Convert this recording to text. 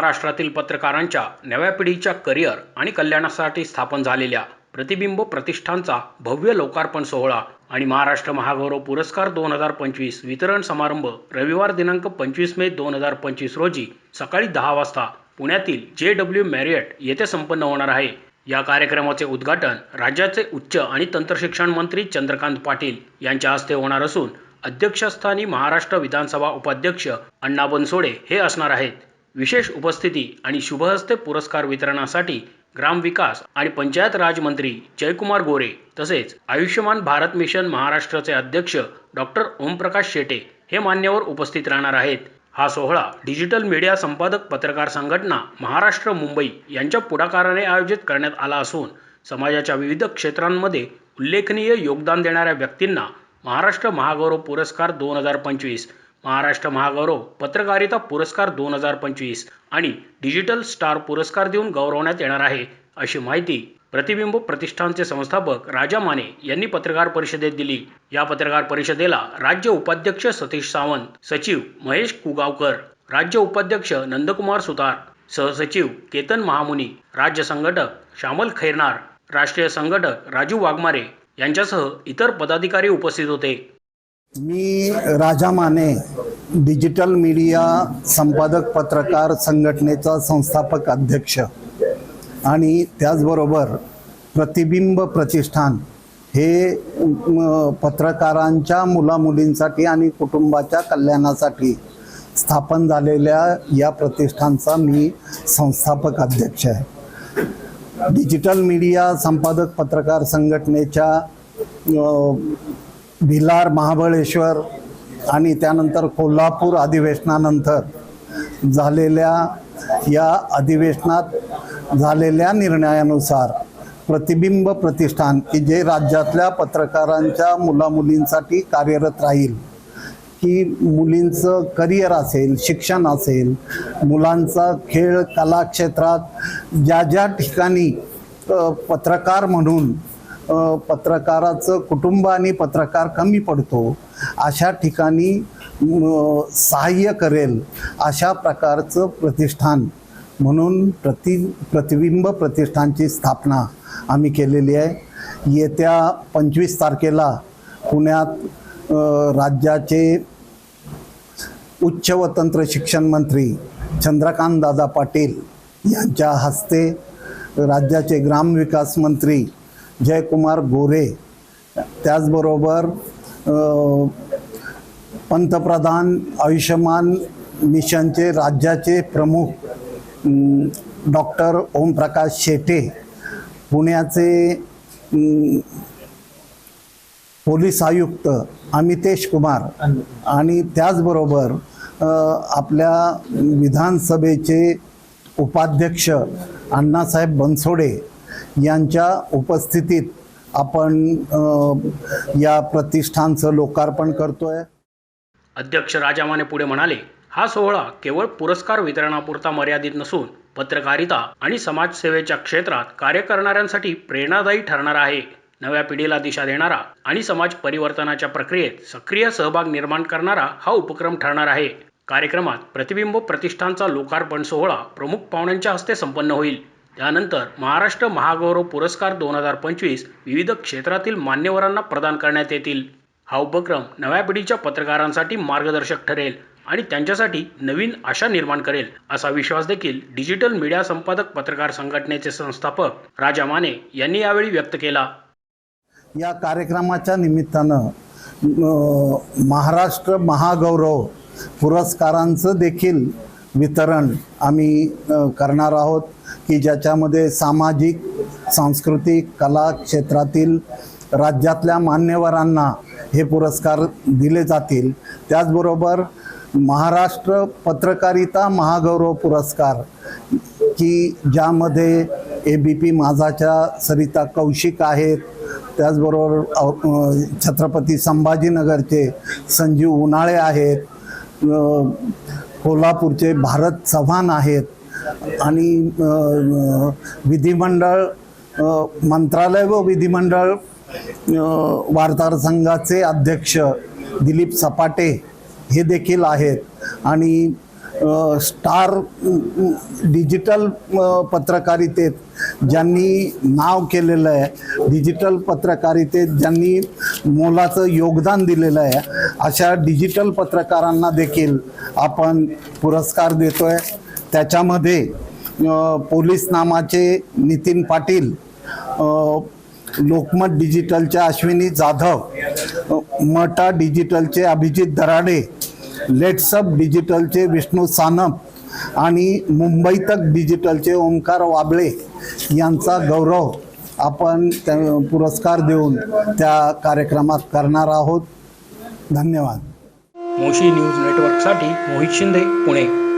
महाराष्ट्रातील पत्रकारांच्या नव्या पिढीच्या करिअर आणि कल्याणासाठी स्थापन झालेल्या प्रतिबिंब प्रतिष्ठानचा भव्य लोकार्पण सोहळा आणि महाराष्ट्र महागौरव पुरस्कार दोन हजार पंचवीस वितरण समारंभ रविवार दिनांक पंचवीस मे दोन हजार पंचवीस रोजी सकाळी दहा वाजता पुण्यातील जे डब्ल्यू मॅरियट येथे संपन्न होणार आहे. या कार्यक्रमाचे उद्घाटन राज्याचे उच्च आणि तंत्रशिक्षण मंत्री चंद्रकांत पाटील यांच्या हस्ते होणार असून अध्यक्षस्थानी महाराष्ट्र विधानसभा उपाध्यक्ष अण्णा बनसोडे हे असणार आहेत. विशेष उपस्थिती आणि शुभहस्ते पुरस्कार वितरणासाठी ग्रामविकास आणि पंचायत राज मंत्री जयकुमार गोरे तसेच आयुष्यमान भारत मिशन महाराष्ट्राचे अध्यक्ष डॉक्टर ओमप्रकाश शेटे हे मान्यवर उपस्थित राहणार आहेत. हा सोहळा डिजिटल मीडिया संपादक पत्रकार संघटना महाराष्ट्र मुंबई यांच्या पुढाकाराने आयोजित करण्यात आला असून समाजाच्या विविध क्षेत्रांमध्ये उल्लेखनीय योगदान देणाऱ्या व्यक्तींना महाराष्ट्र महागौरव पुरस्कार दोन हजार पंचवीस महाराष्ट्र महागौरव पत्रकारिता पुरस्कार दोन हजार पंचवीस आणि डिजिटल स्टार पुरस्कार देऊन गौरवण्यात येणार आहे अशी माहिती प्रतिबिंब प्रतिष्ठानचे संस्थापक राजा माने यांनी पत्रकार परिषदेत दिली. या पत्रकार परिषदेला राज्य उपाध्यक्ष सतीश सावंत सचिव महेश कुगावकर राज्य उपाध्यक्ष नंदकुमार सुतार सहसचिव केतन महामुनी राज्य संघटक श्यामल खैरनार राष्ट्रीय संघटक राजू वाघमारे यांच्यासह इतर पदाधिकारी उपस्थित होते. मी राजा माने डिजिटल मीडिया संपादक पत्रकार संघटनेचा संस्थापक अध्यक्ष. आणि त्याचबरोबर प्रतिबिंब प्रतिष्ठान हे पत्रकारांच्या मुलामुलींसाठी आणि कुटुंबाच्या कल्याणासाठी स्थापन झालेल्या या प्रतिष्ठानचा मी संस्थापक अध्यक्ष आहे. डिजिटल मीडिया संपादक पत्रकार संघटनेच्या भिलार महाबळेश्वर आणि त्यानंतर कोल्हापूर अधिवेशनानंतर झालेल्या या अधिवेशनात झालेल्या निर्णयानुसार प्रतिबिंब प्रतिष्ठान की जे राज्यातल्या पत्रकारांच्या मुलामुलींसाठी कार्यरत राहील की मुलींचं करिअर असेल शिक्षण असेल मुलांचा खेळ कला क्षेत्रात ज्या ज्या ठिकाणी पत्रकार म्हणून पत्रकाराचं कुटुंब आणि पत्रकार कमी पडतो अशा ठिकाणी सहाय्य करेल अशा प्रकारचं प्रतिष्ठान. म्हणून प्रति प्रतिबिंब प्रतिष्ठानची स्थापना आम्ही केलेली आहे. येत्या पंचवीस तारखेला पुण्यात राज्याचे उच्च व तंत्र शिक्षण मंत्री चंद्रकांत दादा पाटील यांच्या हस्ते राज्याचे ग्रामविकास मंत्री जयकुमार गोरे. त्याचबरोबर पंतप्रधान आयुष्यमान मिशनचे राज्याचे प्रमुख डॉक्टर ओमप्रकाश शेटे पुण्याचे पोलीस आयुक्त अमितेश कुमार आणि त्याचबरोबर आपल्या विधानसभेचे उपाध्यक्ष अण्णासाहेब बनसोडे यांच्या उपस्थितीत आपण या प्रतिष्ठानचं लोकार्पण करतोय. अध्यक्ष राजामाने पुढे म्हणाले हा सोहळा केवळ पुरस्कार वितरणापुरता मर्यादित नसून पत्रकारिता आणि समाजसेवेच्या क्षेत्रात कार्य करणाऱ्यांसाठी प्रेरणादायी ठरणार आहे. नव्या पिढीला दिशा देणारा आणि समाज परिवर्तनाच्या प्रक्रियेत सक्रिय सहभाग निर्माण करणारा हा उपक्रम ठरणार आहे. कार्यक्रमात प्रतिबिंब प्रतिष्ठानचा लोकार्पण सोहळा प्रमुख पाहुण्यांच्या हस्ते संपन्न होईल. त्यानंतर महाराष्ट्र महागौरव पुरस्कार दोन हजार पंचवीस विविध क्षेत्रातील मान्यवरांना प्रदान करण्यात येतील. हा उपक्रम नव्या पिढीच्या पत्रकारांसाठी मार्गदर्शक ठरेल आणि त्यांच्यासाठी नवीन आशा निर्माण करेल असा विश्वास देखील डिजिटल मीडिया संपादक पत्रकार संघटनेचे संस्थापक राजा माने यांनी यावेळी व्यक्त केला. या कार्यक्रमाच्या निमित्तानं महाराष्ट्र महागौरव पुरस्कारांचं देखील वितरण आम्ही करणार आहोत की ज्याच्यामध्ये सामाजिक सांस्कृतिक कला क्षेत्रातील राज्यातल्या मान्यवरांना हे पुरस्कार दिले जातील. त्याचबरोबर महाराष्ट्र पत्रकारिता महागौरव पुरस्कार की ज्यामध्ये ए बी पी माझाच्या सरिता कौशिक आहेत. त्याचबरोबर छत्रपती संभाजीनगरचे संजीव उन्हाळे आहेत. कोल्हापूरचे भारत चव्हाण आहेत आणि विधिमंडळ मंत्रालय व विधिमंडळ वार्ताहर संघाचे अध्यक्ष दिलीप सपाटे हे देखील आहेत. आणि स्टार डिजिटल पत्रकारितेत ज्यांनी नाव केलेलं आहे डिजिटल पत्रकारितेत ज्यांनी मोलाचं योगदान दिलेलं आहे. अशा डिजिटल पत्रकारांना देखील आपण पुरस्कार देतो आहे त्याच्यामध्ये पोलीस नामाचे नितीन पाटील लोकमत डिजिटलचे अश्विनी जाधव मटा डिजिटलचे अभिजित दराडे लेट्सअप डिजिटलचे विष्णू सानप आणि मुंबई तक डिजिटलचे ओंकार वाबळे यांचा गौरव आपण त्या पुरस्कार देऊन त्या कार्यक्रमात करणार आहोत. धन्यवाद. मोशी न्यूज नेटवर्कसाठी मोहित शिंदे पुणे.